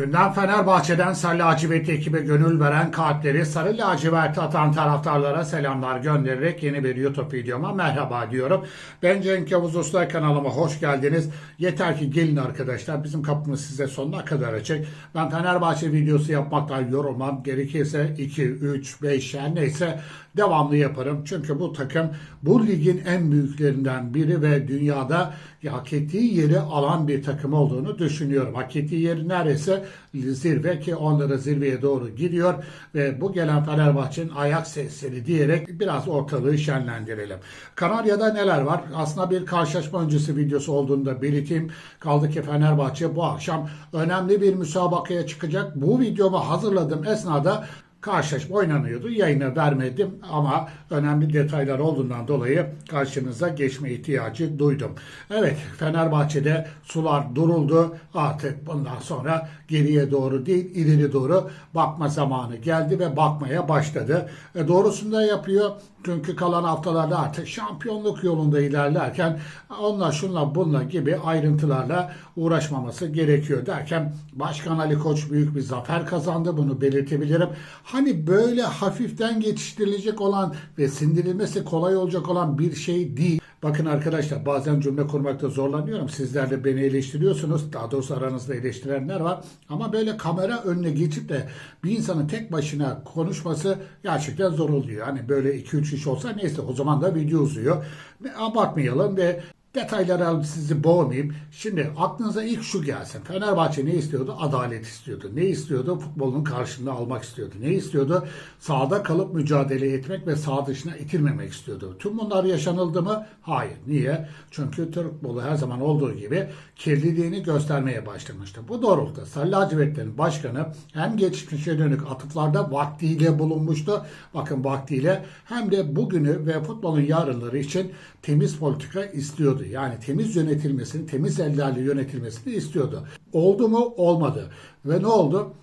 Gündem Fenerbahçe'den Sarı Lacivert ekibe gönül veren kalpleri Sarı Lacivert atan taraftarlara selamlar göndererek yeni bir YouTube videoma merhaba diyorum. Ben Cenk Yavuz Usta kanalıma hoş geldiniz. Yeter ki gelin arkadaşlar bizim kapımız size sonuna kadar açık. Ben Fenerbahçe videosu yapmaktan yorulmam. Gerekirse 2, 3, 5 yani neyse devamlı yaparım. Çünkü bu takım bu ligin en büyüklerinden biri ve dünyada hak ettiği yeri alan bir takım olduğunu düşünüyorum. Hak ettiği yeri neresi? Zirve ki onları zirveye doğru gidiyor ve bu gelen Fenerbahçe'nin ayak sesleri diyerek biraz ortalığı şenlendirelim. Kanarya'da neler var? Aslında bir karşılaşma öncesi videosu olduğunu da belirteyim. Kaldı ki Fenerbahçe bu akşam önemli bir müsabakaya çıkacak. Bu videomu hazırladığım esnada karşılaşma oynanıyordu. Yayına vermedim ama önemli detaylar olduğundan dolayı karşınıza geçme ihtiyacı duydum. Evet Fenerbahçe'de sular duruldu. Artık bundan sonra geriye doğru değil ileri doğru bakma zamanı geldi ve bakmaya başladı. E, doğrusunu da yapıyor. Çünkü kalan haftalarda artık şampiyonluk yolunda ilerlerken onunla şunla bunla gibi ayrıntılarla uğraşmaması gerekiyor derken Başkan Ali Koç büyük bir zafer kazandı bunu belirtebilirim. Hani böyle hafiften geçiştirilecek olan ve sindirilmesi kolay olacak olan bir şey değil. Bakın arkadaşlar bazen cümle kurmakta zorlanıyorum. Sizler de beni eleştiriyorsunuz. Daha doğrusu aranızda eleştirenler var. Ama böyle kamera önüne geçip de bir insanın tek başına konuşması gerçekten zor oluyor. Hani böyle 2-3 iş olsa neyse o zaman da video uzuyor. Abartmayalım ve Detaylara sizi boğmayayım. Şimdi aklınıza ilk şu gelsin. Fenerbahçe ne istiyordu? Adalet istiyordu. Ne istiyordu? Futbolun karşılığını almak istiyordu. Ne istiyordu? Sahada kalıp mücadele etmek ve sağ dışına itilmemek istiyordu. Tüm bunlar yaşanıldı mı? Hayır. Niye? Çünkü Türk futbolu her zaman olduğu gibi kirliliğini göstermeye başlamıştı. Bu doğrultuda Sarı Lacivertlerin başkanı hem geçmişe dönük atıflarda vaktiyle bulunmuştu. Bakın vaktiyle hem de bugünü ve futbolun yarınları için temiz politika istiyordu. Yani temiz yönetilmesini, temiz ellerle yönetilmesini istiyordu. Oldu mu? Olmadı. Ve ne oldu?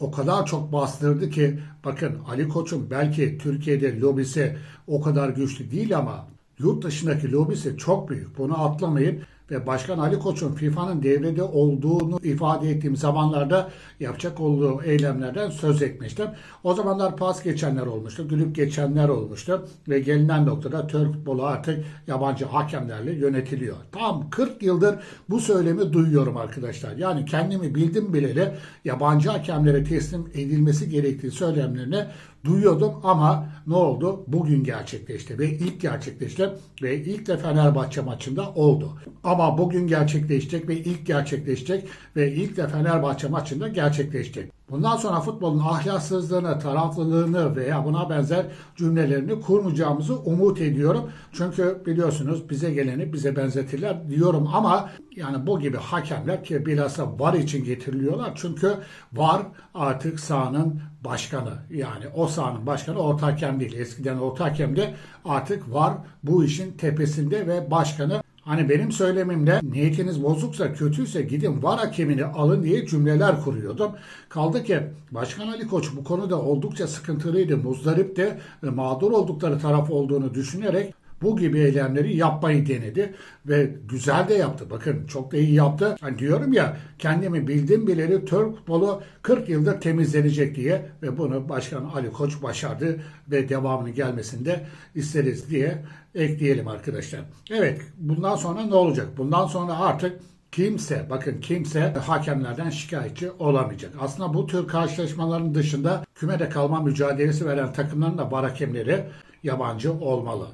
O kadar çok bastırdı ki bakın Ali Koç'un belki Türkiye'de lobisi o kadar güçlü değil ama yurt dışındaki lobisi çok büyük. Bunu atlamayın ve Başkan Ali Koç'un FIFA'nın devrede olduğunu ifade ettiğim zamanlarda yapacak olduğu eylemlerden söz etmiştim. O zamanlar pas geçenler olmuştu, gülüp geçenler olmuştu ve gelinen noktada Türk futbolu artık yabancı hakemlerle yönetiliyor. Tam 40 yıldır bu söylemi duyuyorum arkadaşlar. Yani kendimi bildim bileli yabancı hakemlere teslim edilmesi gerektiği söylemlerini duyuyordum ama ne oldu? Bugün gerçekleşti ve ilk gerçekleşti ve ilk de Fenerbahçe maçında oldu. Ama bugün gerçekleşecek ve ilk gerçekleşecek ve ilk de Fenerbahçe maçında gerçekleşecek. Bundan sonra futbolun ahlaksızlığını, taraflılığını veya buna benzer cümlelerini kurmayacağımızı umut ediyorum. Çünkü biliyorsunuz bize geleni bize benzetirler diyorum ama yani bu gibi hakemler ki bilhassa VAR için getiriliyorlar. Çünkü VAR artık sahanın başkanı. Yani o sahanın başkanı orta hakem değil. Eskiden orta hakemde artık VAR bu işin tepesinde ve başkanı Hani benim söylemimde niyetiniz bozuksa, kötüyse gidin var hakemini alın diye cümleler kuruyordum. Kaldı ki Başkan Ali Koç bu konuda oldukça sıkıntılıydı, muzdaripti ve mağdur oldukları taraf olduğunu düşünerek bu gibi eylemleri yapmayı denedi ve güzel de yaptı. Bakın çok da iyi yaptı. Hani diyorum ya kendimi bildim bileli Türk futbolu 40 yıldır temizlenecek diye ve bunu Başkan Ali Koç başardı ve devamını gelmesini de isteriz diye ekleyelim arkadaşlar. Evet bundan sonra ne olacak? Bundan sonra artık kimse bakın kimse hakemlerden şikayetçi olamayacak. Aslında bu tür karşılaşmaların dışında kümede kalma mücadelesi veren takımların da var hakemleri yabancı olmalı.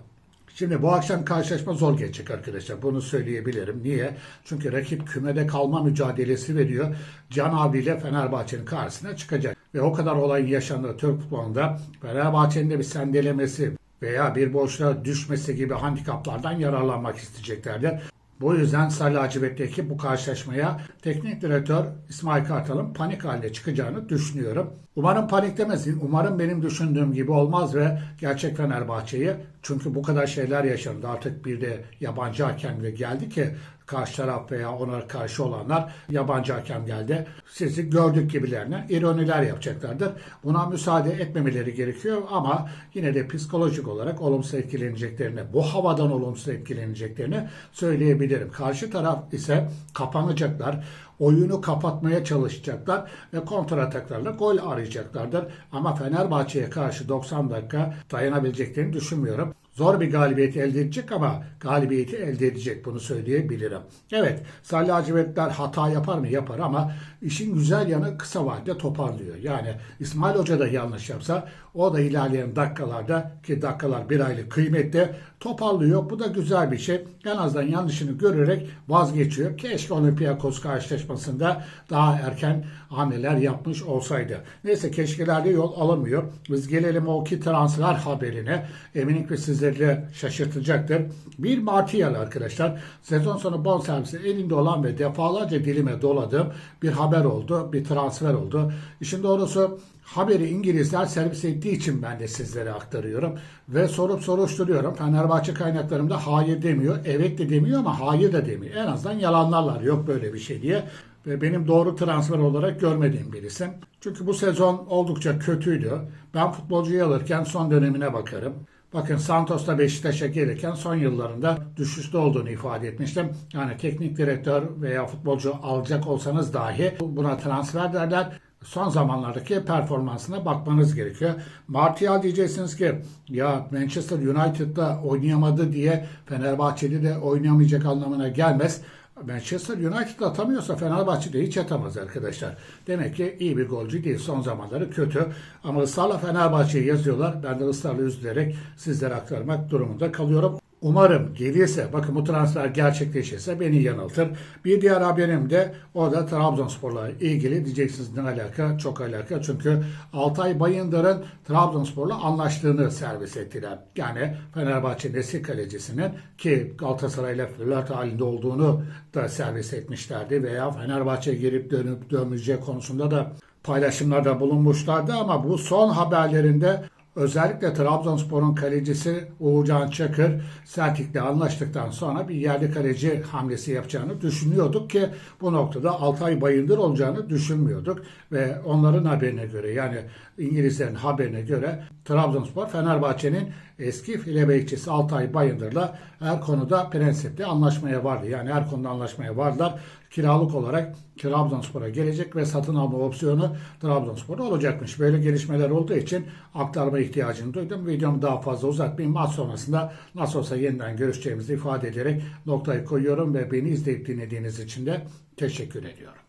Şimdi bu akşam karşılaşma zor geçecek arkadaşlar. Bunu söyleyebilirim. Niye? Çünkü rakip kümede kalma mücadelesi veriyor. Can Avli ile Fenerbahçe'nin karşısına çıkacak. Ve o kadar olayın yaşandığı Türk futbolunda Fenerbahçe'nin de bir sendelemesi veya bir boşluğa düşmesi gibi handikaplardan yararlanmak isteyeceklerdir. Bu yüzden Sarı Lacivert'teki bu karşılaşmaya teknik direktör İsmail Kartal'ın panik halde çıkacağını düşünüyorum. Umarım paniklemesin. Umarım benim düşündüğüm gibi olmaz ve gerçek Fenerbahçe'yi çünkü bu kadar şeyler yaşandı. Artık bir de yabancı hakemle geldi ki karşı taraf veya ona karşı olanlar yabancı hakem geldi. Sizi gördük gibilerine ironiler yapacaklardır. Buna müsaade etmemeleri gerekiyor ama yine de psikolojik olarak olumsuz etkileneceklerini, bu havadan olumsuz etkileneceklerini söyleyebilirim. Karşı taraf ise kapanacaklar oyunu kapatmaya çalışacaklar ve kontrataklarla gol arayacaklardır. Ama Fenerbahçe'ye karşı 90 dakika dayanabileceklerini düşünmüyorum. Zor bir galibiyet elde edecek ama galibiyeti elde edecek bunu söyleyebilirim. Evet Salih Lacivertler hata yapar mı? Yapar ama işin güzel yanı kısa vadede toparlıyor. Yani İsmail Hoca da yanlış yapsa o da ilerleyen dakikalarda ki dakikalar bir aylık kıymetli toparlıyor. Bu da güzel bir şey. En azından yanlışını görerek vazgeçiyor. Keşke Olympiakos karşılaşmasında daha erken hamleler yapmış olsaydı. Neyse keşkelerde yol alınmıyor. Biz gelelim o iki transfer haberine. Eminim ki sizleri şaşırtacaktır. Bir Martial arkadaşlar. Sezon sonu bonservisi elinde olan ve defalarca dilime doladığım bir haber oldu. Bir transfer oldu. İşin doğrusu haberi İngilizler servis ettiği için ben de sizlere aktarıyorum. Ve sorup soruşturuyorum. Fenerbahçe kaynaklarımda hayır demiyor. Evet de demiyor ama hayır da demiyor. En azından yalanlarlar. Yok böyle bir şey diye. Ve benim doğru transfer olarak görmediğim birisi. Çünkü bu sezon oldukça kötüydü. Ben futbolcuyu alırken son dönemine bakarım. Bakın Santos'ta Beşiktaş'a gelirken son yıllarında düşüşte olduğunu ifade etmiştim. Yani teknik direktör veya futbolcu alacak olsanız dahi buna transfer derler son zamanlardaki performansına bakmanız gerekiyor. Martial diyeceksiniz ki ya Manchester United'da oynayamadı diye Fenerbahçe'de de oynayamayacak anlamına gelmez. Manchester United atamıyorsa Fenerbahçe'de hiç atamaz arkadaşlar. Demek ki iyi bir golcü değil. Son zamanları kötü. Ama ısrarla Fenerbahçe'yi yazıyorlar. Ben de ısrarla üzülerek sizlere aktarmak durumunda kalıyorum. Umarım gelirse, bakın bu transfer gerçekleşirse beni yanıltır. Bir diğer haberim de o da Trabzonspor'la ilgili diyeceksiniz ne alaka? Çok alaka. Çünkü Altay Bayındır'ın Trabzonspor'la anlaştığını servis ettiler. Yani Fenerbahçe nesil kalecisinin ki Galatasaray'la flört halinde olduğunu da servis etmişlerdi veya Fenerbahçe'ye gelip dönüp dönmeyeceği konusunda da paylaşımlarda bulunmuşlardı ama bu son haberlerinde Özellikle Trabzonspor'un kalecisi Uğurcan Çakır Celtic'le anlaştıktan sonra bir yerli kaleci hamlesi yapacağını düşünüyorduk ki bu noktada Altay Bayındır olacağını düşünmüyorduk ve onların haberine göre yani İngilizlerin haberine göre Trabzonspor Fenerbahçe'nin eski file Altay Bayındır'la her konuda prensipte anlaşmaya vardı. Yani her konuda anlaşmaya vardılar. Kiralık olarak Trabzonspor'a gelecek ve satın alma opsiyonu Trabzonspor'da olacakmış. Böyle gelişmeler olduğu için aktarma ihtiyacını duydum. Videomu daha fazla uzatmayayım. Maç sonrasında nasıl olsa yeniden görüşeceğimizi ifade ederek noktayı koyuyorum ve beni izleyip dinlediğiniz için de teşekkür ediyorum.